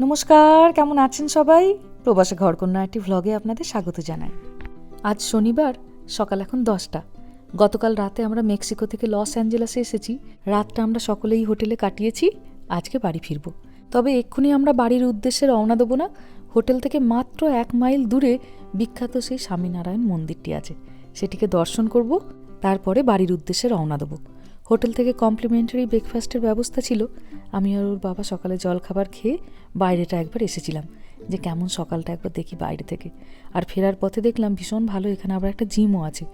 নমস্কার, কেমন আছেন সবাই? প্রবাসে ঘরকন্যা একটি ভ্লগে আপনাদের স্বাগত জানাই। আজ শনিবার, সকাল এখন দশটা। গতকাল রাতে আমরা মেক্সিকো থেকে লস অ্যাঞ্জেলাসে এসেছি। রাতটা আমরা সকলেই হোটেলে কাটিয়েছি, আজকে বাড়ি ফিরব। তবে এক্ষুনি আমরা বাড়ির উদ্দেশ্যে রওনা দেবো না। হোটেল থেকে মাত্র এক মাইল দূরে বিখ্যাত সেই স্বামীনারায়ণ মন্দিরটি আছে। সেটিকে দর্শন করব, তারপরে বাড়ির উদ্দেশ্যে রওনা দেবো। হোটেল থেকে কমপ্লিমেন্টারি ব্রেকফাস্টের ব্যবস্থা ছিল। আমি আর ওর বাবা সকালে জলখাবার খেয়ে বাইরেটা একবার এসেছিলাম। যে কেমন সকালটা একবার দেখি বাইরে থেকে। আর ফেরার পথে দেখলাম ভীষণ ভালো, এখানে আবার একটা জিমও আছে।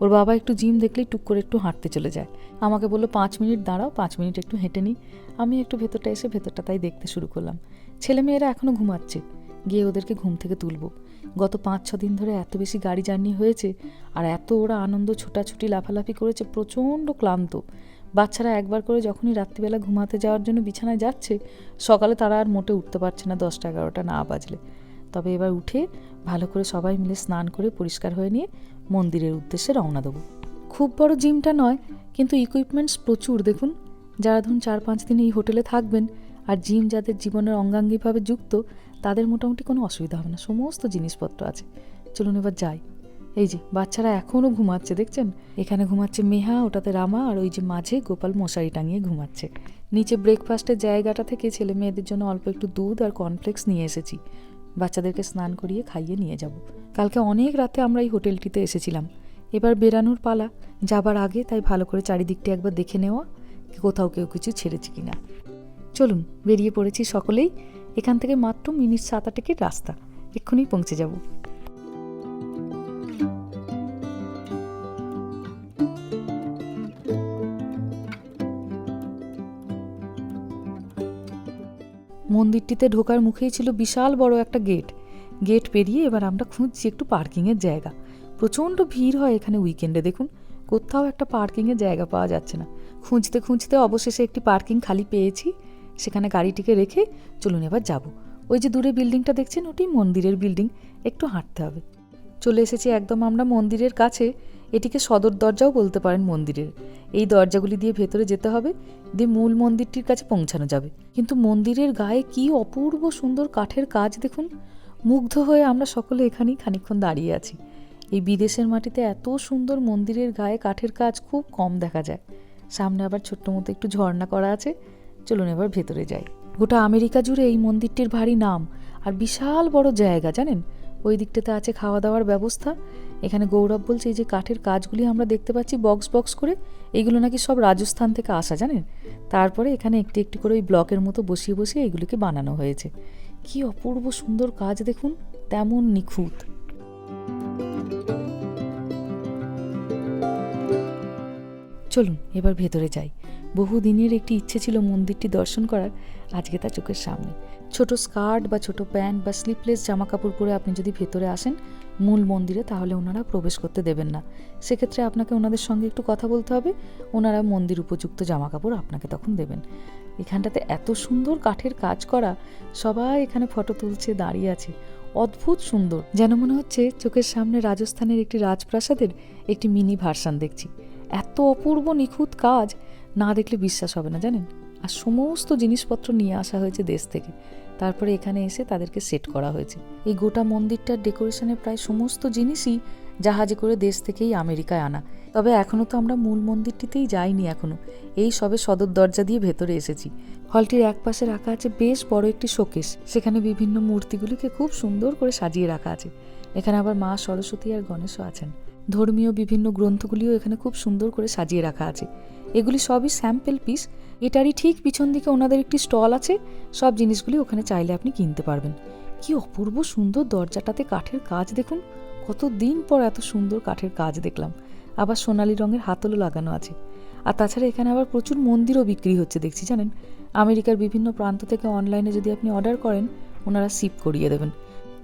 ওর বাবা একটু জিম দেখলেই টুক করে একটু হাঁটতে চলে যায়। আমাকে বলল, পাঁচ মিনিট দাঁড়াও, পাঁচ মিনিট একটু হেঁটে নিই আমি একটু ভেতরটা এসে ভেতরটা তাই দেখতে শুরু করলাম। ছেলেমেয়েরা এখনও ঘুমাচ্ছে। গিয়ে ওদেরকে ঘুম থেকে তুলবো। গত পাঁচ ছ দিন ধরে এত বেশি গাড়ি জার্নি হয়েছে আর এত ওরা আনন্দ ছোটাছুটি লাফালাফি করেছে, প্রচণ্ড ক্লান্ত। বাচ্চারা একবার করে যখনই রাত্রিবেলা ঘুমাতে যাওয়ার জন্য বিছানায় যাচ্ছে, সকালে তারা আর মোটে উঠতে পারছে না দশটা এগারোটা না বাজলে। তবে এবার উঠে ভালো করে সবাই মিলে স্নান করে পরিষ্কার হয়ে নিয়ে মন্দিরের উদ্দেশ্যে রওনা দেবো। খুব বড় জিমটা নয়, কিন্তু ইকুইপমেন্টস প্রচুর দেখুন। যারা ধরুন চার পাঁচ দিন এই হোটেলে থাকবেন আর জিম যাদের জীবনের অঙ্গাঙ্গিভাবে যুক্ত তাদের মোটামুটি কোনো অসুবিধা হবে না, সমস্ত জিনিসপত্র আছে। চলুন এবার যাই। এই যে, বাচ্চারা এখনও ঘুমাচ্ছে, দেখছেন? এখানে ঘুমাচ্ছে মেহা, ওটাতে রামা, আর ওই যে মাঝে গোপাল মশারি টাঙিয়ে ঘুমাচ্ছে। নিচে ব্রেকফাস্টের জায়গাটা থেকে ছেলে মেয়েদের জন্য অল্প একটু দুধ আর কর্নফ্লেক্স নিয়ে এসেছি। বাচ্চাদেরকে স্নান করিয়ে খাইয়ে নিয়ে যাব। কালকে অনেক রাতে আমরা এই হোটেলটিতে এসেছিলাম। এবার বেরানোর পালা। যাবার আগে তাই ভালো করে চারিদিকটি একবার দেখে নেওয়া, কোথাও কেউ কিছু ছেড়েছে কিনা। চলুন, বেরিয়ে পড়েছি সকলেই। এখান থেকে মাত্র মিনিট সাত আটেকের রাস্তা। এক্ষুনি পৌঁছে যাব। মন্দিরটিতে ঢোকার মুখেই ছিল বিশাল বড় একটা গেট। গেট পেরিয়ে এবার আমরা খুঁজছি একটু পার্কিংয়ের জায়গা। প্রচণ্ড ভিড় হয় এখানে উইকেন্ডে, দেখুন। কোথাও একটা পার্কিংয়ের জায়গা পাওয়া যাচ্ছে না। খুঁজতে খুঁজতে অবশেষে একটি পার্কিং খালি পেয়েছি। সেখানে গাড়িটিকে রেখে চলুন এবার যাব। ওই যে দূরে বিল্ডিংটা দেখছেন ওটি? মন্দিরের বিল্ডিং। একটু হাঁটতে হবে। চলে এসেছি একদম আমরা মন্দিরের কাছে। এটিকে সদর দরজাও বলতে পারেন মন্দিরের। এই দরজাগুলি দিয়ে ভেতরে যেতে হবে, দিয়ে মূল মন্দিরটির কাছে পৌঁছানো যাবে। কিন্তু মন্দিরের গায়ে কি অপূর্ব সুন্দর কাঠের কাজ দেখুন। মুগ্ধ হয়ে আমরা সকলে এখানেই খানিকক্ষণ দাঁড়িয়ে আছি। এই বিদেশের মাটিতে এত সুন্দর মন্দিরের গায়ে কাঠের কাজ খুব কম দেখা যায়। সামনে আবার ছোট্ট মতো একটু ঝর্ণা করা আছে। চলুন এবার ভেতরে যাই। গোটা আমেরিকা জুড়ে এই মন্দিরটির ভারী নাম আর বিশাল বড় জায়গা, জানেন? ওই দিকটাতে আছে খাওয়া দাওয়ার ব্যবস্থা। এখানে গৌরব বলছে, এই যে কাঠের কাজগুলি আমরা দেখতে পাচ্ছি বক্স বক্স করে এইগুলো নাকি সব রাজস্থান থেকে আসা, জানেন? তারপরে এখানে একটি একটি করে ওই ব্লকের মতো বসিয়ে বসিয়ে এগুলিকে বানানো হয়েছে। কি অপূর্ব সুন্দর কাজ, দেখুন, তেমন নিখুঁত। চলুন, এবার ভেতরে যাই। বহু দিনের একটি ইচ্ছে ছিল মন্দিরটি দর্শন করার, আজকে তা চোখের সামনে। ছোট স্কার্ট বা ছোট প্যান্ট বা স্লিপলেস জামা কাপড় পরে আপনি যদি ভেতরে আসেন মূল মন্দিরে, তাহলে ওনারা প্রবেশ করতে দেবেন না। সেক্ষেত্রে আপনাকে ওনাদের সঙ্গে একটু কথা বলতে হবে, ওনারা মন্দির উপযুক্ত জামা কাপড় আপনাকে তখন দেবেন। এখানটাতে এত সুন্দর কাঠের কাজ করা, সবাই এখানে ফটো তুলছে, দাঁড়িয়ে আছে। অদ্ভুত সুন্দর। যেন মনে হচ্ছে চোখের সামনে রাজস্থানের একটি রাজপ্রাসাদের একটি মিনি ভার্সান দেখছি। এত অপূর্ব নিখুঁত কাজ না দেখলে বিশ্বাস হবে না, জানেন? আর সমস্ত জিনিসপত্র নিয়ে আসা হয়েছে দেশ থেকে। তারপরে এখানে এসে তাদেরকে সেট করা হয়েছে। এই গোটা মন্দিরটার ডেকোরেশনের প্রায় সমস্ত জিনিসই জাহাজে করে দেশ থেকেই আমেরিকায় আনা। তবে এখনও তো আমরা মূল মন্দিরটিতেই যাইনি এখনও এই সবে সদর দরজা দিয়ে ভেতরে এসেছি। হলটির এক পাশে রাখা আছে বেশ বড় একটি শোকেস। সেখানে বিভিন্ন মূর্তিগুলিকে খুব সুন্দর করে সাজিয়ে রাখা আছে। এখানে আবার মা সরস্বতী আর গণেশও আছেন। ধর্মীয় বিভিন্ন গ্রন্থগুলিও এখানে খুব সুন্দর করে সাজিয়ে রাখা আছে। এগুলি সবই স্যাম্পেল পিস এটারই ঠিক পিছন দিকে ওনাদের একটি স্টল আছে। সব জিনিসগুলি ওখানে চাইলে আপনি কিনতে পারবেন। কি অপূর্ব সুন্দর দরজাটাতে কাঠের কাজ দেখুন। কত দিন পর এত সুন্দর কাঠের কাজ দেখলাম। আবার সোনালি রঙের হাতলও লাগানো আছে। আর তাছাড়া এখানে আবার প্রচুর মন্দিরও বিক্রি হচ্ছে, দেখছি জানেন? আমেরিকার বিভিন্ন প্রান্ত থেকে অনলাইনে যদি আপনি অর্ডার করেন, ওনারা সিপ করিয়ে দেবেন।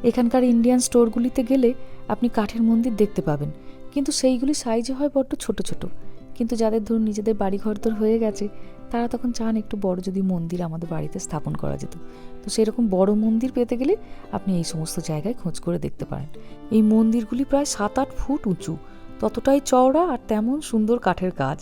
এখানকার ইন্ডিয়ান স্টোরগুলিতে গেলে আপনি কাঠের মন্দির দেখতে পাবেন। কিন্তু সেইগুলি সাইজে হয় বড্ড ছোট ছোট। কিন্তু যাদের ধরুন নিজেদের বাড়ি ঘরদোর হয়ে গেছে, তারা তখন চান একটু বড় যদি মন্দির আমাদের বাড়িতে স্থাপন করা যেত। তো সেরকম বড় মন্দির পেতে গেলে আপনি এই সমস্ত জায়গায় খোঁজ করে দেখতে পারেন। এই মন্দিরগুলি প্রায় সাত আট ফুট উঁচু, ততটাই চওড়া আর তেমন সুন্দর কাঠের কাজ।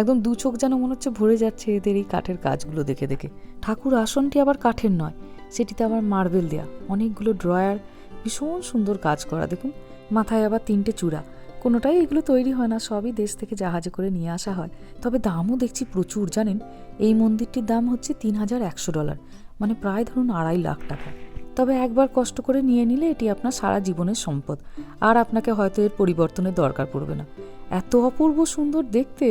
একদম দু চোখ যেন মনে হচ্ছে ভরে যাচ্ছে এদের এই কাঠের কাজগুলো দেখে দেখে। ঠাকুর আসনটি আবার কাঠের নয়, সেটিতে আবার মার্বেল দেয়া, অনেকগুলো ড্রয়ার, ভীষণ সুন্দর কাজ করা। দেখুন, মাথায় আবার তিনটে চূড়া। কোনোটাই এগুলো তৈরি হয় না, সবই দেশ থেকে জাহাজে করে নিয়ে আসা হয়। তবে দামও দেখছি প্রচুর, জানেন? এই মন্দিরটির দাম হচ্ছে তিন হাজার একশো ডলার মানে প্রায় ধরুন আড়াই লাখ টাকা। তবে একবার কষ্ট করে নিয়ে নিলে এটি আপনার সারা জীবনের সম্পদ, আর আপনাকে হয়তো এর পরিবর্তনের দরকার পড়বে না। এত অপূর্ব সুন্দর দেখতে,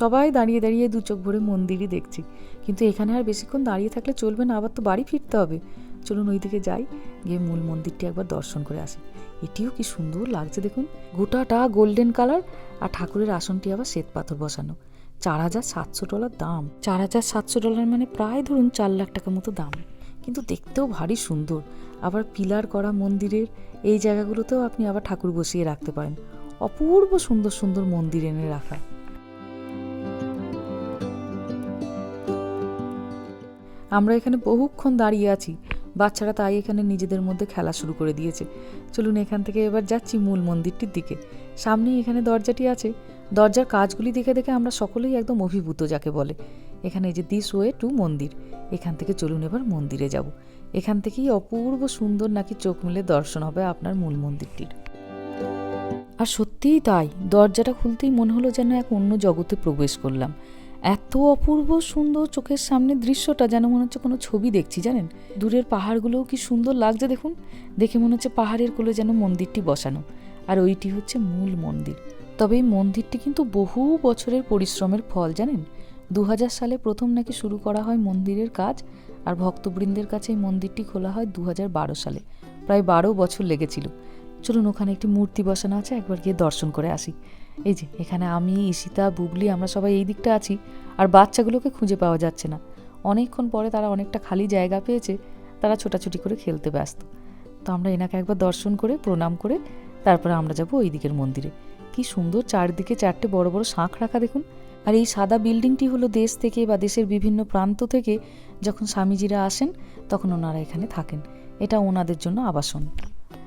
সবাই দাঁড়িয়ে দাঁড়িয়ে দু চোখ ভরে মন্দিরই দেখছি। কিন্তু এখানে আর বেশিক্ষণ দাঁড়িয়ে থাকলে চলবে না, আবার তো বাড়ি ফিরতে হবে। চলুন ওই দিকে যাই, গিয়ে মূল মন্দিরটি একবার দর্শন করে আসি। এটিও কি সুন্দর লাগছে দেখুন। গোটাটা গোল্ডেন কালার আর ঠাকুরের আসনটি আবার শ্বেত পাথর বসানো। চার হাজার সাতশো ডলার দাম। চার হাজার সাতশো ডলার মানে প্রায় ধরুন চার লাখ টাকা মতো দাম। কিন্তু দেখতেও ভারী সুন্দর। আবার পিলার করা মন্দিরের এই জায়গাগুলোতেও আপনি আবার ঠাকুর বসিয়ে রাখতে পারেন। অপূর্ব সুন্দর সুন্দর মন্দির এনে রাখা। আমরা এখানে বহুক্ষণ দাঁড়িয়ে আছি। বাচ্চারা তাই এখানে নিজেদের মধ্যে খেলা শুরু করে দিয়েছে। চলুন এখান থেকে এবার যাচ্ছি মূল মন্দিরটির দিকে। সামনেই এখানে দরজাটি আছে। দরজার কাজগুলি দেখে দেখে আমরা সকলেই একদম অভিভূত যাকে বলে। এখানে যে দিস ওয়ে টু মন্দির। এখান থেকে চলুন এবার মন্দিরে যাব। এখান থেকেই অপূর্ব সুন্দর নাকি চোখ মিলে দর্শন হবে আপনার মূল মন্দিরটির। আর সত্যিই তাই। দরজাটা খুলতেই মনে হলো যেন এক অন্য জগতে প্রবেশ করলাম। এত অপূর্ব সুন্দর চোখের সামনে দৃশ্যটা যেন মনে হচ্ছে কোনো ছবি দেখছি, জানেন? দূরের পাহাড়গুলোও কি সুন্দর লাগছে দেখুন। দেখে মনে হচ্ছে পাহাড়ের কোলে যেন মন্দিরটি বসানো। আর ওইটি হচ্ছে মূল মন্দির। তবে এই মন্দিরটি কিন্তু বহু বছরের পরিশ্রমের ফল, জানেন? দু হাজার সালে প্রথম নাকি শুরু করা হয় মন্দিরের কাজ, আর ভক্তবৃন্দের কাছে এই মন্দিরটি খোলা হয় দু হাজার বারো সালে। প্রায় বারো বছর লেগেছিল। চলুন ওখানে একটি মূর্তি বসানো আছে, একবার গিয়ে দর্শন করে আসি। এই যে, এখানে আমি, ঈশিতা, বুবলি, আমরা সবাই এই দিকটা আছি, আর বাচ্চাগুলোকে খুঁজে পাওয়া যাচ্ছে না। অনেকক্ষণ পরে তারা অনেকটা খালি জায়গা পেয়েছে, তারা ছোটাছুটি করে খেলতে ব্যস্ত। তো আমরা এনাকে একবার দর্শন করে, প্রণাম করে, তারপরে আমরা যাব ওই দিকের মন্দিরে। কি সুন্দর চারদিকে চারটে বড় বড় শাঁখ রাখা দেখুন। আর এই সাদা বিল্ডিংটি হলো দেশ থেকে বা দেশের বিভিন্ন প্রান্ত থেকে যখন স্বামীজিরা আসেন, তখন ওনারা এখানে থাকেন। এটা ওনাদের জন্য আবাসন।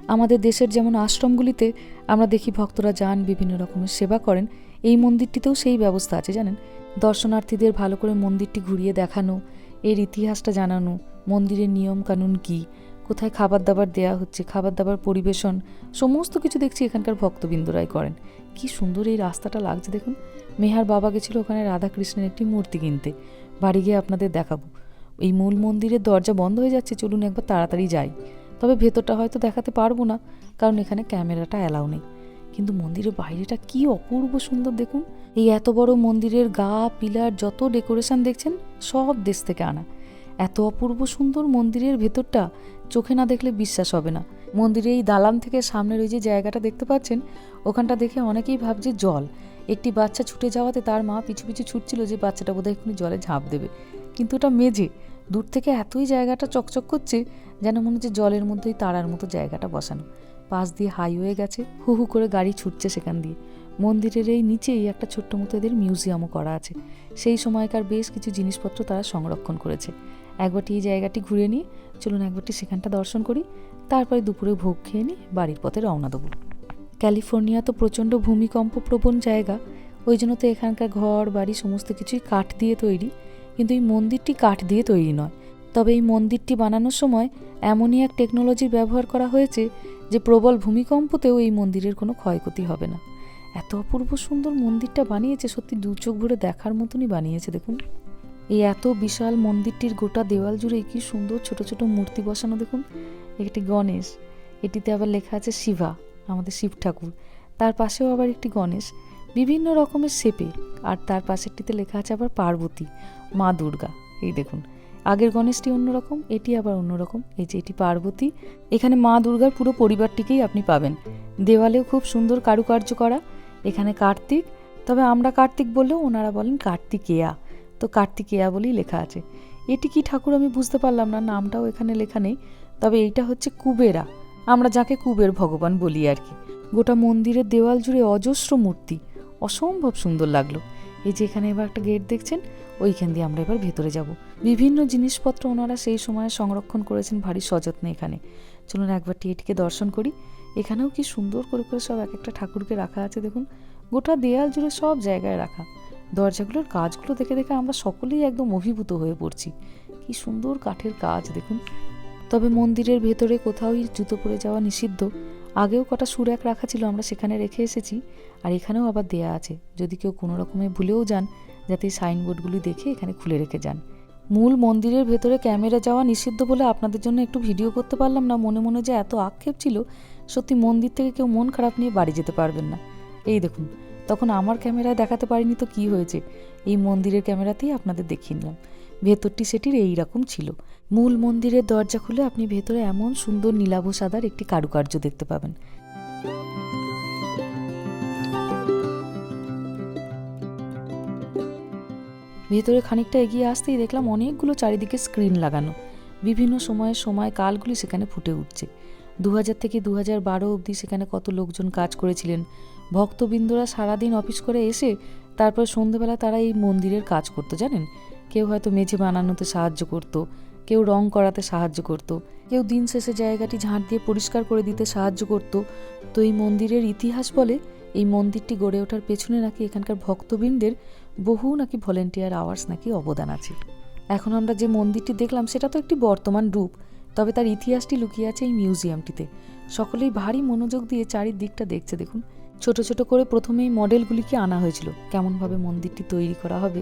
আমাদের দেশের যেমন আশ্রমগুলিতে আমরা দেখি ভক্তরা যান, বিভিন্ন রকমের সেবা করেন, এই মন্দিরটিতেও সেই ব্যবস্থা আছে, জানেন? দর্শনার্থীদের ভালো করে মন্দিরটি ঘুরিয়ে দেখানো, এর ইতিহাসটা জানানো, মন্দিরের নিয়ম কানুন কী, কোথায় খাবার দাবার দেয়া হচ্ছে খাবার দাবার পরিবেশন, সমস্ত কিছু দেখছি এখানকার ভক্তবৃন্দরাই করেন। কি সুন্দর এই রাস্তাটা লাগছে, দেখুন। মেহার বাবা গেছিল ওখানে রাধাকৃষ্ণের একটি মূর্তি কিনতে। বাড়ি গিয়ে আপনাদের দেখাবো। এই মূল মন্দিরের দরজা বন্ধ হয়ে যাচ্ছে, চলুন একবার তাড়াতাড়ি যাই। তবে ভেতরটা হয়তো দেখাতে পারব না, কারণ এখানে ক্যামেরাটা অ্যালাউ নেই। কিন্তু মন্দিরের বাইরেটা কি অপূর্ব সুন্দর দেখুন। এই এত বড় মন্দিরের গা, পিলার, যত ডেকোরেশন দেখছেন, সব দেশ থেকে আনা। এত অপূর্ব সুন্দর মন্দিরের ভেতরটা চোখে না দেখলে বিশ্বাস হবে না। মন্দিরে এই দালান থেকে সামনের ওই যে জায়গাটা দেখতে পাচ্ছেন, ওখানটা দেখে অনেকেই ভাবছে জল। একটি বাচ্চা ছুটে যাওয়াতে তার মা পিছু পিছু ছুটছিল যে বাচ্চাটা বোধহয় এক্ষুনি জলে ঝাঁপ দেবে। কিন্তু ওটা মেঝে। দূর থেকে এতই জায়গাটা চকচক করছে যেন মনে হচ্ছে জলের মধ্যেই তারার মতো জায়গাটা বসানো। পাশ দিয়ে হাইওয়ে গেছে, হু হু করে গাড়ি ছুটছে সেখান দিয়ে। মন্দিরের এই নিচেই একটা ছোট্ট মতো এদের মিউজিয়ামও করা আছে। সেই সময়কার বেশ কিছু জিনিসপত্র তারা সংরক্ষণ করেছে। একবারটি এই জায়গাটি ঘুরে নিয়ে চলুন একবারটি সেখানটা দর্শন করি। তারপরে দুপুরে ভোগ খেয়ে নিয়ে বাড়ির পথে রওনা দেবো। ক্যালিফোর্নিয়া তো প্রচণ্ড ভূমিকম্প প্রবণ জায়গা। ওই জন্য তো এখানকার ঘর, বাড়ি সমস্ত কিছুই কাঠ দিয়ে তৈরি। কিন্তু এই মন্দিরটি কাঠ দিয়ে তৈরি নয়। তবে এই মন্দিরটি বানানোর সময় এমনই এক টেকনোলজির ব্যবহার করা হয়েছে যে প্রবল ভূমিকম্পতেও এই মন্দিরের কোনো ক্ষয়ক্ষতি হবে না। এত অপূর্ব সুন্দর মন্দিরটা বানিয়েছে, সত্যি দু চোখ ভরে দেখার মতনই বানিয়েছে, দেখুন। এই এত বিশাল মন্দিরটির গোটা দেওয়াল জুড়ে কি সুন্দর ছোট ছোট মূর্তি বসানো, দেখুন। একটি গণেশ, এটিতে আবার লেখা আছে শিবা, আমাদের শিব ঠাকুর। তার পাশেও আবার একটি গণেশ। বিভিন্ন রকমের শেপে। আর তার পাশেরটিতে লেখা আছে আবার পার্বতী। মা দুর্গা, এই দেখুন। আগের গণেশটি অন্যরকম, এটি আবার অন্যরকম, এই যে এটি পার্বতী। এখানে মা দুর্গার পুরো পরিবারটিকেই আপনি পাবেন। দেওয়ালেও খুব সুন্দর কারুকার্য করা, এখানে কার্তিক, তবে আমরা কার্তিক বললেও ওনারা বলেন কার্তিকেয়া। তো কার্তিকেয়া বলেই লেখা আছে। এটি কি ঠাকুর আমি বুঝতে পারলাম না, নামটাও এখানে লেখা নেই, তবে এইটা হচ্ছে কুবেরা। আমরা যাকে কুবের ভগবান বলি আর কি। গোটা মন্দিরের দেওয়াল জুড়ে অজস্র মূর্তি, অসম্ভব সুন্দর লাগল। এই যে এখানে এবার একটা গেট দেখছেন, ওইখান দিয়ে আমরা এবার ভেতরে যাব। বিভিন্ন জিনিসপত্র ওনারা সেই সময় সংরক্ষণ করেছেন ভারী সযত্নে এখানে। চলুন একবার টিয়েটিকে দর্শন করি। এখানেও কি সুন্দর করে করে সব এক একটা ঠাকুরকে রাখা আছে দেখুন। গোটা দেয়াল জুড়ে সব জায়গায় রাখা। দরজাগুলোর কাজগুলো দেখে দেখে আমরা সকলেই একদম অভিভূত হয়ে পড়ছি। কি সুন্দর কাঠের কাজ দেখুন। তবে মন্দিরের ভেতরে কোথাওই জুতো পরে যাওয়া নিষিদ্ধ। আগেও কটা সুরাক রাখা ছিল, আমরা সেখানে রেখে এসেছি, আর এখানেও আবার দেয়া আছে। যদি কেউ কোনো রকমে ভুলেও যান, যাতে এই সাইনবোর্ডগুলি দেখে এখানে খুলে রেখে যান। মূল মন্দিরের ভেতরে ক্যামেরা যাওয়া নিষিদ্ধ বলে আপনাদের জন্য একটু ভিডিও করতে পারলাম না, মনে মনে যে এত আক্ষেপ ছিল, সত্যি মন্দির থেকে কেউ মন খারাপ নিয়ে বাড়ি যেতে পারবেন না। এই দেখুন, তখন আমার ক্যামেরায় দেখাতে পারিনি তো কি হয়েছে, এই মন্দিরের ক্যামেরাতেই আপনাদের দেখিয়ে নিলাম। ভেতরটি সেটির এই রকম ছিল। মূল মন্দিরের দরজা খুলে আপনি ভেতরে এমন সুন্দর নীলাভ সাদার একটি কারুকার্য দেখতে পাবেন। ভেতরে খানিকটা এগিয়ে আসতেই দেখলাম অনেকগুলো চারিদিকে স্ক্রিন লাগানো। বিভিন্ন সময়ে সময় কালগুলি সেখানে ফুটে উঠছে। দু হাজার থেকে দু হাজার বারো অবধি সেখানে কত লোকজন কাজ করেছিলেন। ভক্তবৃন্দরা সারাদিন অফিস করে এসে তারপর সন্ধেবেলা তারা এই মন্দিরের কাজ করতো, জানেন? কেউ হয়তো মেঝে বানানোতে সাহায্য করত কেউ রং করাতে সাহায্য করত, কেউ দিন শেষে জায়গাটি ঝাঁট দিয়ে পরিষ্কার করে দিতে সাহায্য করত। তো এই মন্দিরের ইতিহাস বলে, এই মন্দিরটি গড়ে ওঠার পেছনে নাকি এখানকার ভক্তবৃন্দের বহু নাকি ভলেন্টিয়ার আওয়ার্স নাকি অবদান আছে। এখন আমরা যে মন্দিরটি দেখলাম, সেটা তো একটি বর্তমান রূপ, তবে তার ইতিহাসটি লুকিয়ে আছে এই মিউজিয়ামটিতে। সকলেই ভারী মনোযোগ দিয়ে চারিদিকটা দেখছে। দেখুন, ছোট ছোট করে প্রথমেই মডেলগুলিকে আনা হয়েছিল। কেমনভাবে মন্দিরটি তৈরি করা হবে,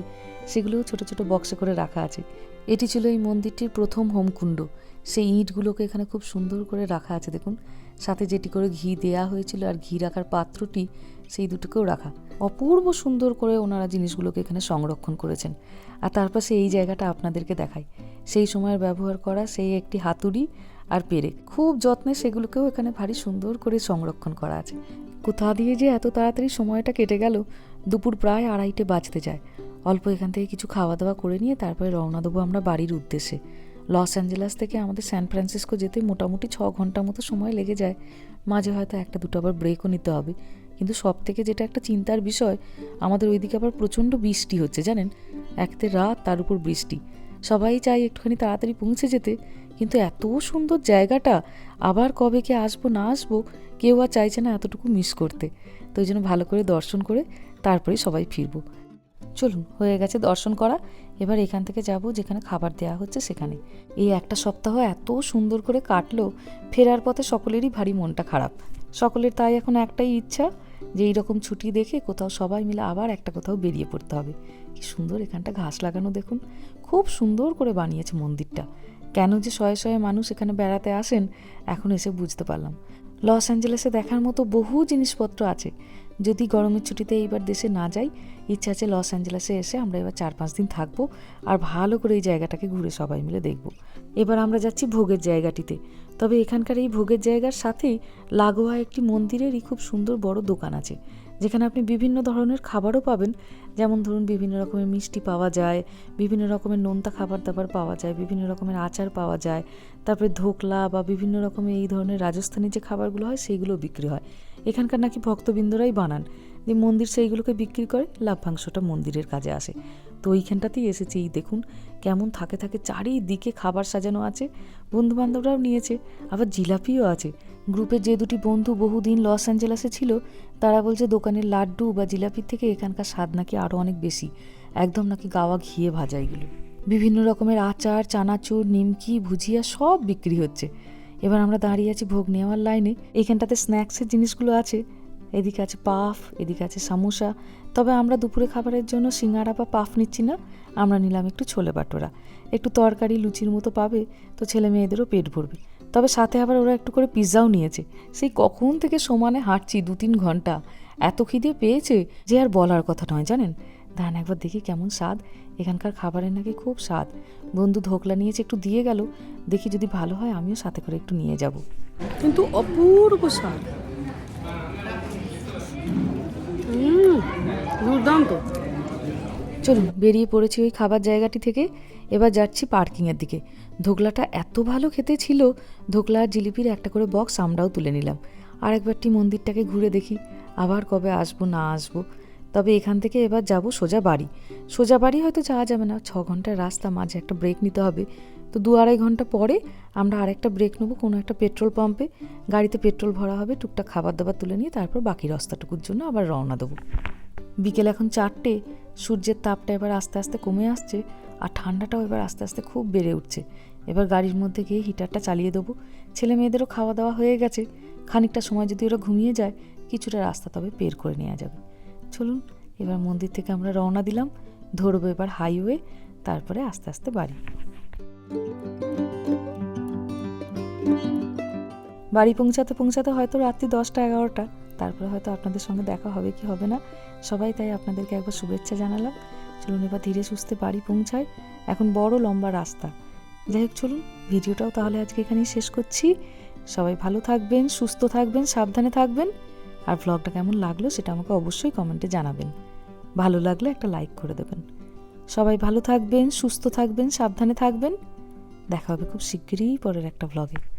সেগুলোও ছোট ছোট বক্সে করে রাখা আছে। এটি ছিল এই মন্দিরটির প্রথম হোমকুণ্ড। সেই ইঁটগুলোকে এখানে খুব সুন্দর করে রাখা আছে, দেখুন। সাথে যেটি করে ঘি দেয়া হয়েছিল আর ঘি রাখার পাত্রটি, সেই দুটোকেও রাখা। অপূর্ব সুন্দর করে ওনারা জিনিসগুলোকে এখানে সংরক্ষণ করেছেন। আর তার পাশে এই জায়গাটা আপনাদেরকে দেখাই। সেই সময়ের ব্যবহার করা সেই একটি হাতুড়ি আর পেরেক। খুব যত্নে সেগুলোকেও এখানে ভারী সুন্দর করে সংরক্ষণ করা আছে। কোথা দিয়ে যে এত তাড়াতাড়ি সময়টা কেটে গেল, দুপুর প্রায় আড়াইটে বাজতে যায়। অল্প এখান থেকে কিছু খাওয়া দাওয়া করে নিয়ে তারপরে রওনা দেবো আমরা বাড়ির উদ্দেশ্যে। লস অ্যাঞ্জেলাস থেকে আমাদের স্যান ফ্রান্সিসকো যেতে মোটামুটি ছ ঘণ্টা মতো সময় লেগে যায়। মাঝে হয়তো একটা দুটো আবার ব্রেকও নিতে হবে। কিন্তু সব থেকে যেটা একটা চিন্তার বিষয়, আমাদের ওইদিকে আবার প্রচণ্ড বৃষ্টি হচ্ছে, জানেন? একতে রাত, তার উপর বৃষ্টি। সবাই চাই একটুখানি তাড়াতাড়ি পৌঁছে যেতে, কিন্তু এত সুন্দর জায়গাটা, আবার কবে কে আসব, না আসব, কেউ আর চাইছে না এতটুকু মিস করতে। তো ওই জন্য ভালো করে দর্শন করে তারপরে সবাই ফিরবো। চলুন, হয়ে গেছে দর্শন করা। এবার এখান থেকে যাব যেখানে খাবার দেওয়া হচ্ছে সেখানে। এই একটা সপ্তাহ এত সুন্দর করে কাটলো, ফেরার পথে সকলেরই ভারী মনটা খারাপ। সকলের তাই এখন একটাই ইচ্ছা, যে এইরকম ছুটি দেখে কোথাও সবাই মিলে আবার একটা কোথাও বেরিয়ে পড়তে হবে। কি সুন্দর এখানটা ঘাস লাগানো দেখুন। খুব সুন্দর করে বানিয়েছে মন্দিরটা। কেন যে শয়ে শয়ে মানুষ এখানে বেড়াতে আসেন, এখন এসে বুঝতে পারলাম। লস অ্যাঞ্জেলেসে দেখার মতো বহু জিনিসপত্র আছে। যদি গরমের ছুটিতে এইবার দেশে না যাই, ইচ্ছা আছে লস অ্যাঞ্জেলেসে এসে আমরা এবার চার পাঁচ দিন থাকব আর ভালো করে এই জায়গাটাকে ঘুরে সবাই মিলে দেখব। এবার আমরা যাচ্ছি ভোগের জায়গাটিতে। তবে এখানকার এই ভোগের জায়গার সাথেই লাগোয়া একটি মন্দিরেরই খুব সুন্দর বড় দোকান আছে, যেখানে আপনি বিভিন্ন ধরনের খাবারও পাবেন। যেমন ধরুন, বিভিন্ন রকমের মিষ্টি পাওয়া যায়, বিভিন্ন রকমের নোনতা খাবার দাবার পাওয়া যায়, বিভিন্ন রকমের আচার পাওয়া যায়। তারপরে ধোকলা বা বিভিন্ন রকমের এই ধরনের রাজস্থানি যে খাবারগুলো হয়, সেইগুলো বিক্রি হয়। এখানকার নাকি ভক্তবৃন্দরাই বানান। যে মন্দির সেইগুলোকে বিক্রি করে লাভ্যাংশটা মন্দিরের কাজে আসে। তো ওইখানটাতেই এসেছি দেখুন, কেমন থাকে থাকে চারিদিকে খাবার সাজানো আছে বন্ধু বান্ধবরাও নিয়েছে, আবার জিলাপিও আছে। গ্রুপের যে দুটি বন্ধু বহুদিন লস অ্যাঞ্জেলাসে ছিল, তারা বলছে দোকানের লাড্ডু বা জিলাপির থেকে এখানকার স্বাদ নাকি আরও অনেক বেশি। একদম নাকি গাওয়া ঘিয়ে ভাজা এগুলো। বিভিন্ন রকমের আচার, চানাচুর, নিমকি, ভুজিয়া সব বিক্রি হচ্ছে। এবার আমরা দাঁড়িয়ে আছি ভোগ নেওয়ার লাইনে। এইখানটাতে স্ন্যাক্সের জিনিসগুলো আছে। এদিকে আছে পাফ, এদিকে আছে সামোসা। তবে আমরা দুপুরে খাবারের জন্য সিঙ্গারা বা পাফ নিচ্ছি না। আমরা নিলাম একটু ছোলে বাটোরা। একটু তরকারি, লুচির মতো পাবে তো ছেলে মেয়েদেরও পেট ভরবে। তবে সাথে আবার ওরা একটু করে পিৎজাও নিয়েছে। সেই কখন থেকে সমানে হাঁটছি দু তিন ঘণ্টা। এত খিদে পেয়েছে যে আর বলার কথা নয়, জানেন? ধান একবার দেখি কেমন স্বাদ। এখানকার খাবারের নাকি খুব স্বাদ। বন্ধু ধোকলা নিয়েছে একটু দিয়ে গেল দেখি যদি ভালো হয় আমিও সাথে করে একটু নিয়ে যাব। কিন্তু অপূর্ব স্বাদ। দুর্দান্ত। চলুন বেরিয়ে পড়েছি ওই খাবার জায়গাটি থেকে। এবার যাচ্ছি পার্কিংয়ের দিকে। ধোকলাটা এত ভালো খেতে ছিল ধোকলা আর জিলিপির একটা করে বক্স আমরাও তুলে নিলাম। আর একবারটি মন্দিরটাকে ঘুরে দেখি আবার কবে আসব না আসব। তবে এখান থেকে এবার যাব সোজা বাড়ি। সোজা বাড়ি হয়তো যাওয়া যাবে না। ছ ঘণ্টার রাস্তা, মাঝে একটা ব্রেক নিতে হবে। তো দু আড়াই ঘণ্টা পরে আমরা আরেকটা ব্রেক নেব কোনো একটা পেট্রোল পাম্পে গাড়িতে পেট্রোল ভরা হবে, টুকটাক খাবার দাবার তুলে নিয়ে তারপর বাকি রাস্তাটুকুর জন্য আবার রওনা দেবো। বিকেল এখন চারটে, সূর্যের তাপটা এবার আস্তে আস্তে কমে আসছে আর ঠান্ডাটাও এবার আস্তে আস্তে খুব বেড়ে উঠছে। এবার গাড়ির মধ্যে গিয়ে হিটারটা চালিয়ে দেবো। ছেলে মেয়েদেরও খাওয়া দাওয়া হয়ে গেছে। খানিকটা সময় যদি ওরা ঘুমিয়ে যায়, কিছুটা রাস্তা তবে বের করে নেওয়া যাবে। চলুন, এবার মন্দির থেকে আমরা রওনা দিলাম, ধরবো এবার হাইওয়ে তারপরে আস্তে আস্তে বাড়ি। বাড়ি পৌঁছাতে পৌঁছাতে হয়তো রাত্রি দশটা, এগারোটা, তারপরে হয়তো আপনাদের সঙ্গে দেখা হবে কি হবে না। সবাই তাই আপনাদেরকে একবার শুভেচ্ছা জানালাম। চলুন এবার ধীরে সুস্থে বাড়ি পৌঁছায় এখন বড় লম্বা রাস্তা। যাই হোক, চলুন, ভিডিওটাও তাহলে আজকে এখানেই শেষ করছি। সবাই ভালো থাকবেন, সুস্থ থাকবেন, সাবধানে থাকবেন। আর ভ্লগটা কেমন লাগল সেটা আমাকে অবশ্যই কমেন্টে জানাবেন। ভালো লাগলে একটা লাইক করে দেবেন। সবাই ভালো থাকবেন, সুস্থ থাকবেন, সাবধানে থাকবেন। দেখা হবে খুব শিগগিরই পরের একটা ব্লগে